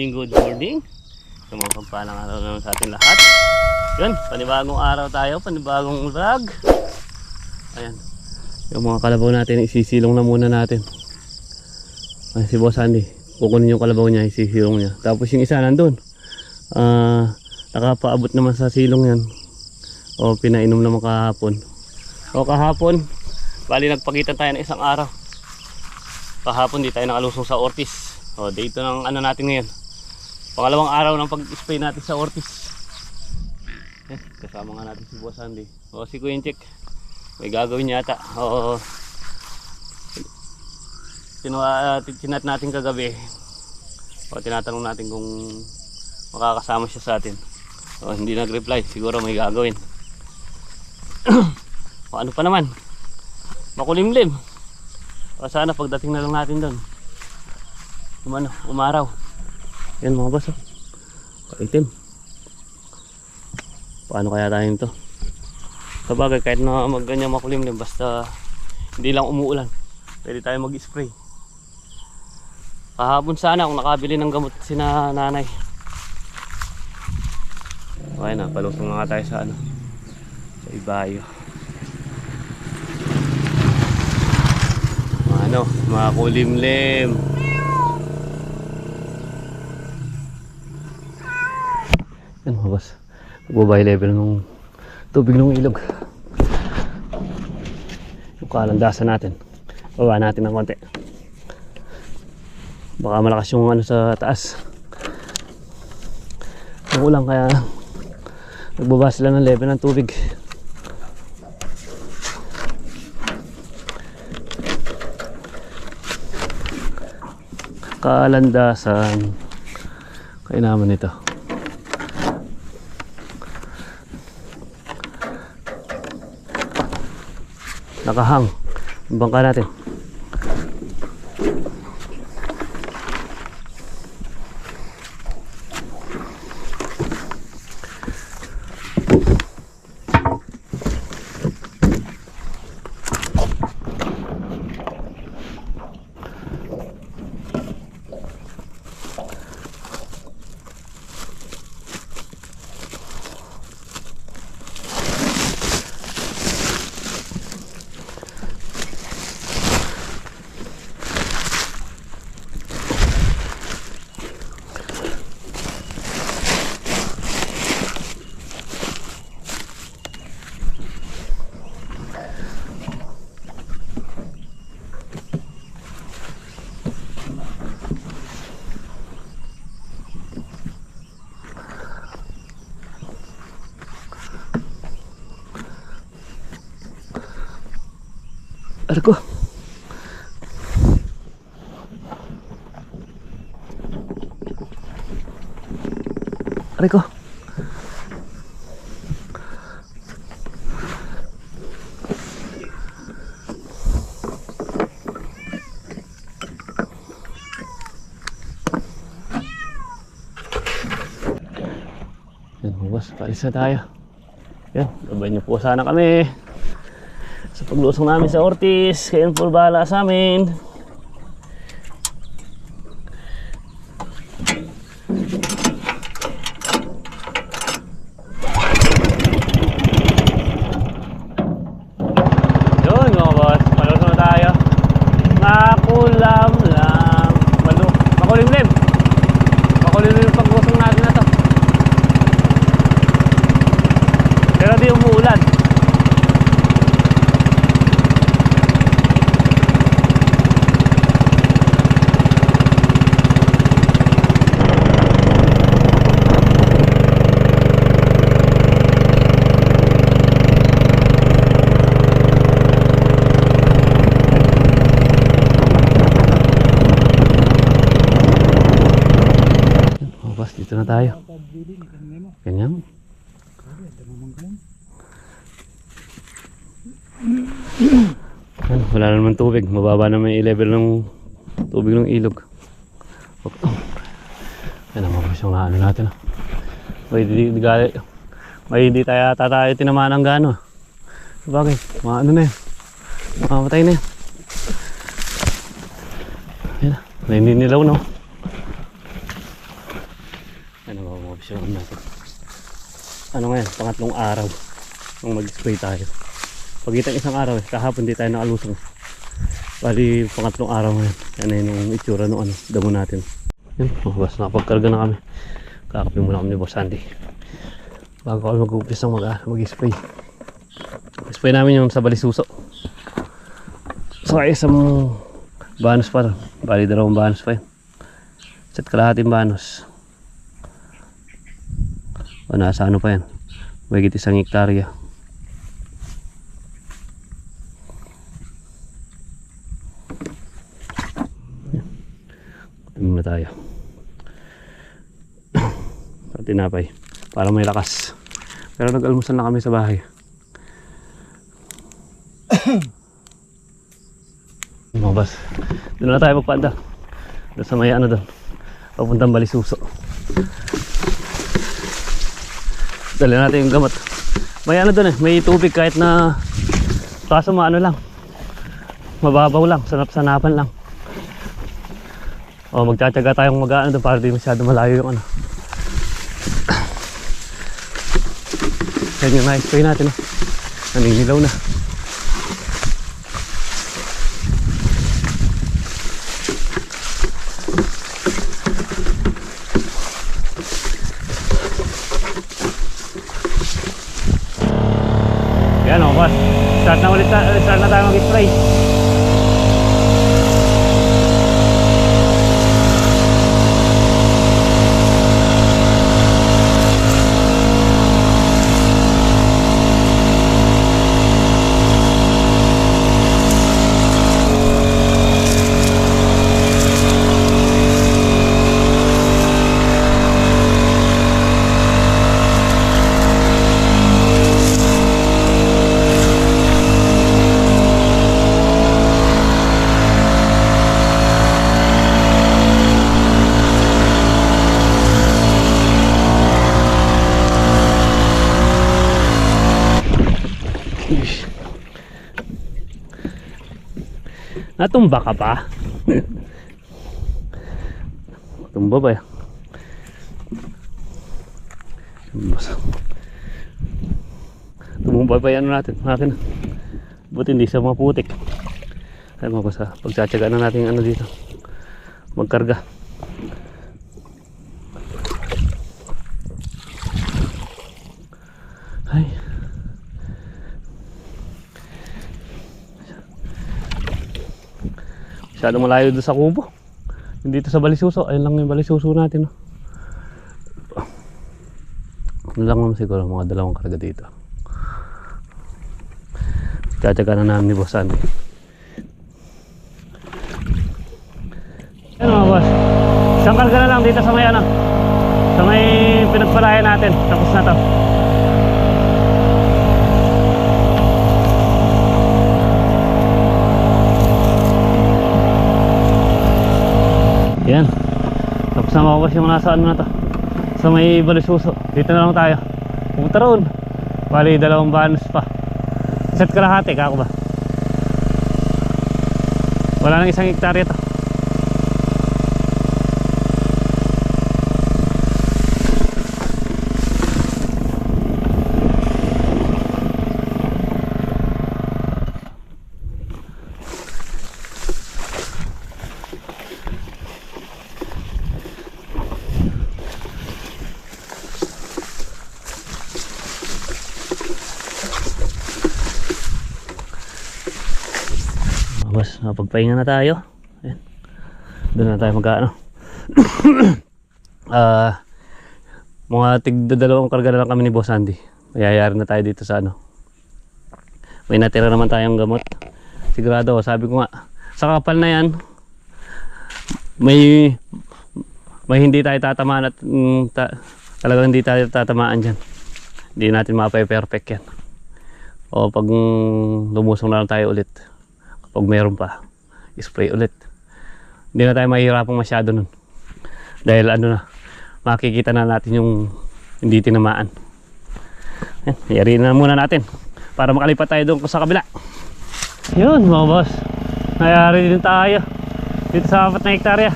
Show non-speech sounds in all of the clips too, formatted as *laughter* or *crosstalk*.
morning, good morning. Sa mga pagpalang araw naman sa ating lahat. Yun, panibagong araw tayo, panibagong vlog. Ayan. Yung mga kalabaw natin, isisilong na muna natin. Ay, si Boss Andy, kukunin yung kalabaw niya, isisilong niya. Tapos yung isa nandun. Ah, nakapaabot naman sa silong yan. O pinainom naman kahapon. O kahapon, bali nagpakita tayo ng isang araw. Kahapon di tayo nakalusong sa Ortiz. O dito ng ano natin ngayon. Pangalawang araw ng pag-spray natin sa Ortiz. Eh, kasama nga natin si Boss Andy. O si Kuya Check. May gagawin yata. Oo. Tinuha, uh, tinat natin kagabi. O tinatanong natin kung makakasama siya sa atin. O hindi nag-reply. Siguro may gagawin. o *clears throat* ano pa naman. Makulimlim. O sana pagdating na lang natin doon. Umano, umaraw. Yan mga boss. Oh. Itim. Paano kaya tayo to? Sabagay kahit na magganyan makulimlim basta hindi lang umuulan. Pwede tayo mag-spray. Kahapon sana kung nakabili ng gamot si na nanay. Okay na, palusong na nga tayo sa ano. Sa ibayo. Ano, mga kulimlim. Yan mga boss. Magbabay level ng tubig ng ilog. Yung kalandasan natin. Baba natin ng konti. Baka malakas yung ano sa taas. Ang ulang kaya nagbaba sila ng level ng tubig. Kalandasan. Kaya naman Nakahang. Ang bangka natin. Arko. Arko. Yan, boss, paalis na tayo. Yan, babay niyo po sana kami paglusong namin sa Ortiz. Kayo po bahala sa amin. Yun mga boss, malusong na tayo. Makulam lang. Malu makulimlim. Makulimlim yung paglusong natin na to. Pero di umuulan. Oh, boss, dito na tayo. Ganyan. Ano, wala na naman tubig. Mababa na may level ng tubig ng ilog. Yan ang mga yung ano natin. May di, di, gali- may hindi tayo ata tayo tinamaan ng gano. Bakit? Mga ano na yan. Mamatay na yan. Yan na. May ninilaw no. kondisyon natin. Ano ngayon, pangatlong araw nung mag-spray tayo. Pagitan isang araw eh, kahapon di tayo nakalusong. Bali, pangatlong araw ngayon. Yan ay nung itsura nung ano, damo natin. Yun, basta nakapagkarga na kami. Kakapi muna kami ni Boss Andy. Bago kami mag-umpis ng mag- mag-spray. Spray namin yung sa balisuso. So isang banos pa. Bali dalawang banos pa yun. Isa't kalahating banos. O nasa ano pa yan. Mahigit isang hektarya. Ito muna tayo. *clears throat* Sa tinapay. Para may lakas. Pero nag-almusal na kami sa bahay. *clears throat* Mga bas. Doon na tayo magpanda. Doon sa may ano doon. Papuntang Balisuso. Dali natin yung gamot. May ano doon eh. May tubig kahit na kaso maano lang. Mababaw lang. Sanap-sanapan lang. O magtsatsaga tayong mag-ano doon para di masyado malayo yung ano. Yan yung na-spray natin. Oh. Naninilaw na. Yan o, boss. Start na ulit ta- start na tayo mag-spray. Ish. Natumba ka pa? Tumba ba yan? Tumumba pa yan natin. Natin. Buti hindi siya maputik. Ay mga basta. Pagtsatsagaan na natin ano dito. Magkarga. Ay. Masyado malayo doon sa kubo. Dito sa Balisuso. Ayun lang yung Balisuso natin. Oh. Ano lang naman siguro mga dalawang karga dito. Tsatsaga na namin ni Boss Andy. Yan mga boss. Isang karga na lang dito sa may ano. Sa may pinagpalayan natin. Tapos na to. Yan. Tapos na makukas yung nasa ano na to. Sa may balisuso. Dito na lang tayo. Pumunta roon. Bali, dalawang banos pa. Isa't kalahati, kako ba? Wala nang isang hektarya to. Mga boss, napagpahinga na tayo. Ayan. Doon na tayo mag-ano. *coughs* Ah, mga tigda dalawang karga na lang kami ni Boss Andy. Mayayari na tayo dito sa ano. May natira naman tayong gamot. Sigurado, sabi ko nga, sa kapal na yan, may may hindi tayo tatamaan at mm, ta, talagang hindi tayo tatamaan dyan. Hindi natin mapay-perfect yan. O pag mm, lumusong na lang tayo ulit pag meron pa spray ulit. Hindi na tayo mahihirapang masyado nun. Dahil ano na makikita na natin yung hindi tinamaan. Yan, yari na muna natin para makalipat tayo doon sa kabila. Yun mga boss. Nayari din tayo dito sa apat na hektarya.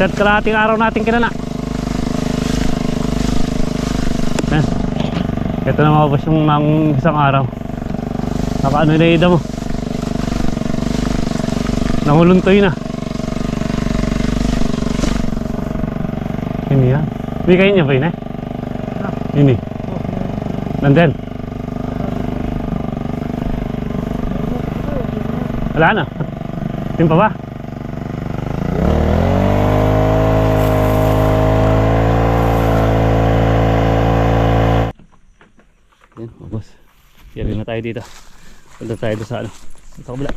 Set kalahating araw natin kinana Ito na mga boss yung isang araw. Nakaano na ida mo. Nanguluntoy na. Ini yan. Hindi kayo niya ba yun eh? Ini. Nandun. Wala na. Yung pa ba? Yan, mga boss. Yari na tayo dito. Punta tayo sa ano. Sa kabila.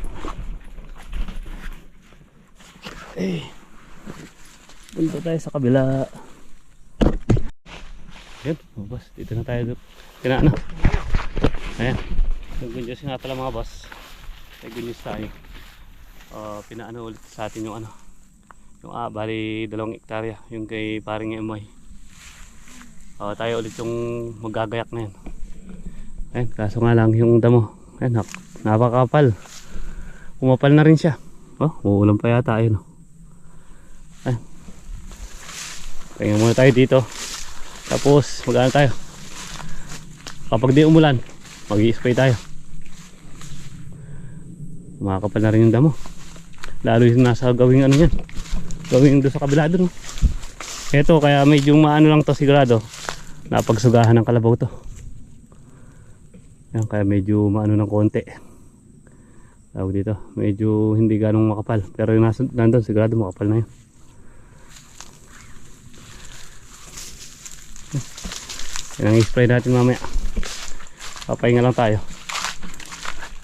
Eh. Punta tayo sa kabila. Yan, mga boss. Dito na tayo doon. Kina ano. Ayan. Good news nga pala mga boss. May good tayo. Uh, pinaano ulit sa atin yung ano. Yung ah, bali dalawang hektarya. Yung kay paring Emoy. Uh, tayo ulit yung magagayak na yan. Ayun, kaso nga lang yung damo. Nak- napakapal. Umapal na rin siya. Oh, uulan pa yata ayun. Oh. Ayun. Pahinga muna tayo dito. Tapos, mag tayo. Kapag di umulan, mag spray tayo. Makakapal na rin yung damo. Lalo yung nasa gawing ano yan. Gawing doon sa kabila doon. Ito, kaya medyo maano lang to sigurado. Napagsugahan ng kalabaw to. Yan, kaya medyo maano ng konti. Tawag dito, medyo hindi ganong makapal. Pero yung nasa, nandun, sigurado makapal na yun. Yan ang i-spray natin mamaya. Papahinga lang tayo.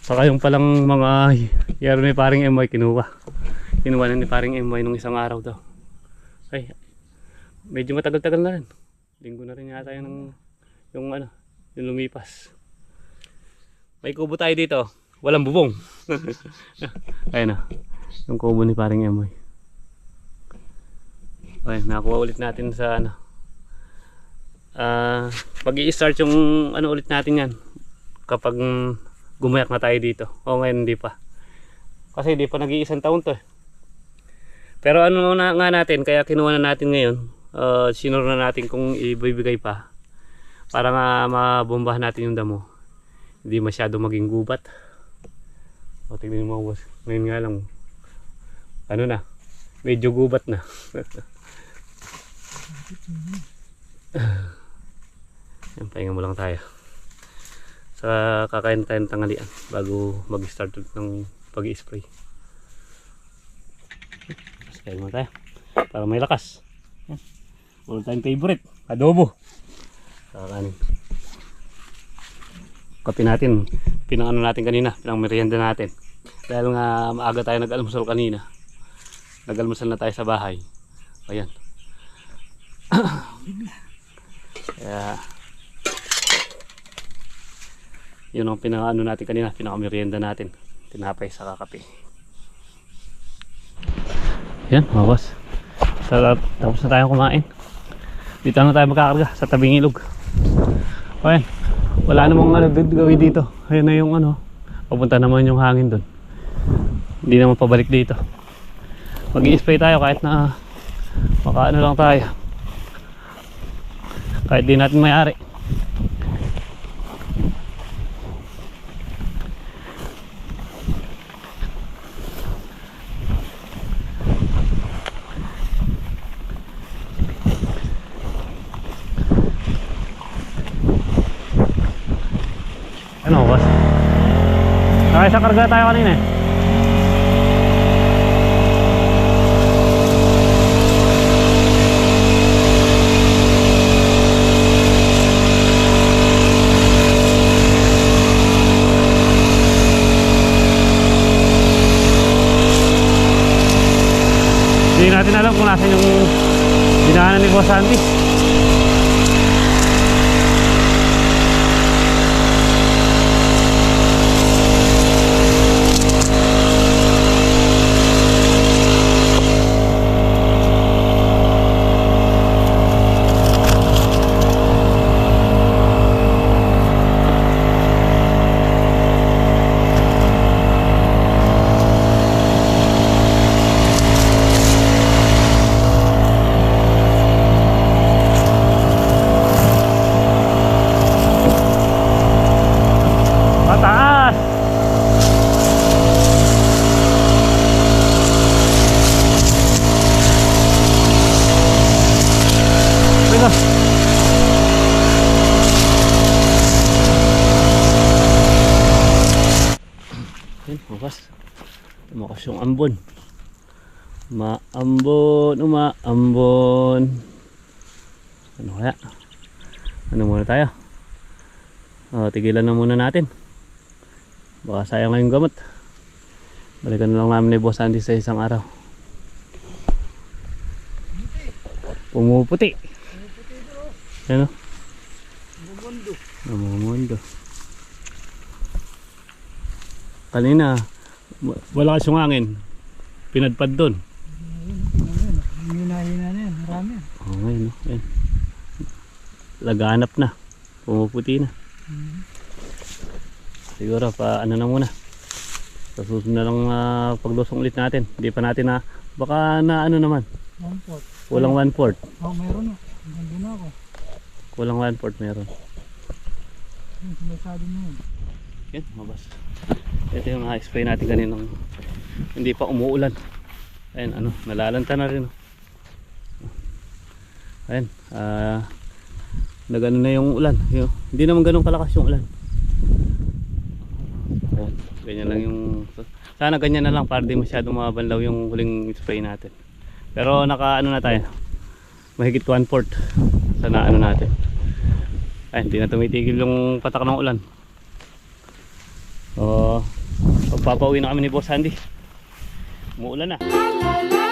Saka yung palang mga yaro ni paring MY kinuha. Kinuha na ni paring MY nung isang araw daw. Ay, medyo matagal-tagal na rin. Linggo na rin yata yung, yung ano, yung lumipas. May kubo tayo dito. Walang bubong. *laughs* Ayun na. Yung kubo ni paring Emoy. Okay, nakuha ulit natin sa ano. Ah, pag i-start yung ano ulit natin yan. Kapag gumayak na tayo dito. O ngayon hindi pa. Kasi hindi pa nag-iisang taon to eh. Pero ano na nga natin, kaya kinuha na natin ngayon. Uh, sinuro na natin kung ibibigay pa. Para nga mabombahan natin yung damo hindi masyado maging gubat o tingnan mo ngayon nga lang ano na medyo gubat na *laughs* yan pahinga mo lang tayo. Sa kakain tayo ng tanghalian bago mag start ng pag spray kaya mo tayo para may lakas. Wala tayong favorite adobo. Kakanin kape natin. Pinangano natin kanina pinang merienda natin. Dahil nga maaga tayo nag-almusal kanina. Nag-almusal na tayo sa bahay. Ayan. *clears throat* Kaya yun ang pinangano natin kanina pinang merienda natin. Tinapay sa kakape. Yan boss. Sarap. tapos na tayo kumain. Dito na tayo magkakarga sa tabing ilog. Ayan wala namang ano gawin dito. Ayun na yung ano. Papunta naman yung hangin doon hindi naman pabalik dito. Mag spray tayo kahit na makaano lang tayo. Kahit di natin mayari Ano, boss? Nakay sa karga tayo kanina eh. Hindi natin alam kung nasan yung dinaanan ni Boss Sandy. Lumakas yung ambon. Maambon, umaambon. Ano kaya? Ano muna tayo? Oh, tigilan na muna natin. Baka sayang ngayong gamot. Balikan na lang namin ni Boss Andy sa isang araw. Pumuputi. Ano? Bumundo. Namumundo. Kanina, wala kasi yung hangin. Pinadpad doon. Hina-hina na yan. Marami yan. Oo, oh, no? Ayun. Laganap na. Pumuputi na. Siguro pa ano na muna. Sa susunod na lang ah, paglusong ulit natin. Hindi pa natin na, baka na ano naman. One pot. Kulang one fourth. Oh, meron na. Nandun na ako. Kulang one fourth meron. Yung sinasabi mo yun. Yan, mabas. Ito yung na-spray natin kaninang hindi pa umuulan. Ayun, ano, nalalanta na rin. oh. Ayun, ah, nagano na yung ulan. Yung, hindi naman ganun kalakas yung ulan. Ayun, ganyan lang yung, sana ganyan na lang para di masyadong mabanlaw yung huling spray natin. Pero naka ano na tayo, mahigit 1 fourth sa na ano natin. Ay, hindi na tumitigil yung patak ng ulan. So, pagpapauwi na kami ni Boss Andy. Umuulan na.